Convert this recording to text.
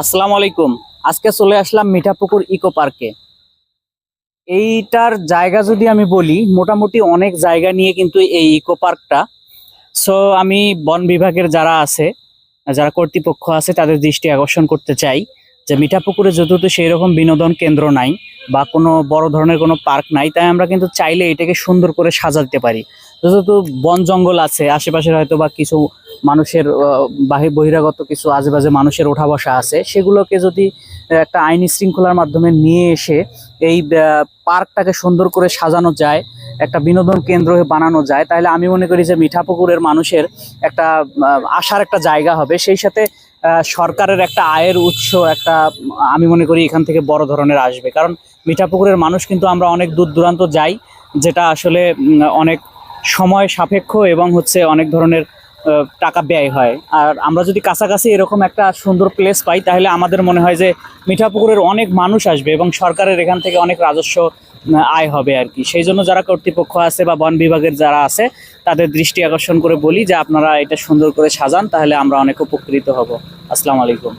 আসসালামু আলাইকুম। আজকে চলে আসলাম মিঠাপুকুর ইকো পার্কে। এইটার জায়গা যদি আমি বলি, মোটামুটি অনেক জায়গা নিয়ে কিন্তু এই ইকো পার্কটা। সো আমি বন বিভাগের যারা আছে, যারা কর্তৃপক্ষ আছে, তাদের দৃষ্টি আকর্ষণ করতে চাই যে মিঠাপুকুরে যেহেতু সেই রকম বিনোদন কেন্দ্র নাই। বা কোনো বড় ধরনের কোনো পার্ক নাই তাই আমরা কিন্তু চাইলে এটাকে সুন্দর করে সাজাতে পারি। যেহেতু বন জঙ্গল আছে আশেপাশের হয়তো বা কিছু মানুষের আহ, বাহি বহিরাগত কিছু আজেবাজে মানুষের ওঠা বসা আছে সেগুলোকে যদি একটা আইনি শৃঙ্খলার মাধ্যমে নিয়ে এসে এই পার্কটাকে সুন্দর করে সাজানো যায় একটা বিনোদন কেন্দ্র বানানো যায় তাহলে আমি মনে করি যে মিঠাপুকুরের মানুষের একটা আসার একটা জায়গা হবে। সেই সাথে সরকারের একটা আয়ের উৎস, একটা, আমি মনে করি এখান থেকে বড় ধরনের আসবে। কারণ মিঠাপুকুরের মানুষ কিন্তু আমরা অনেক দূর দূরান্ত যাই, যেটা আসলে অনেক সময় সাপেক্ষ এবং হচ্ছে অনেক ধরনের টাকা ব্যয় হয়। আর আমরা যদি কাছাকাছি এরকম একটা সুন্দর প্লেস পাই, তাহলে আমাদের মনে হয় যে মিঠাপুকুরের অনেক মানুষ আসবে এবং সরকারের এখান থেকে অনেক রাজস্ব আয় হবে আর কি। সেই জন্য যারা কর্তৃপক্ষ আছে বা বন বিভাগের যারা আছে, তাদের দৃষ্টি আকর্ষণ করে বলি যে আপনারা এটা সুন্দর করে সাজান, তাহলে আমরা অনেক উপকৃত হব। আসসালামু আলাইকুম।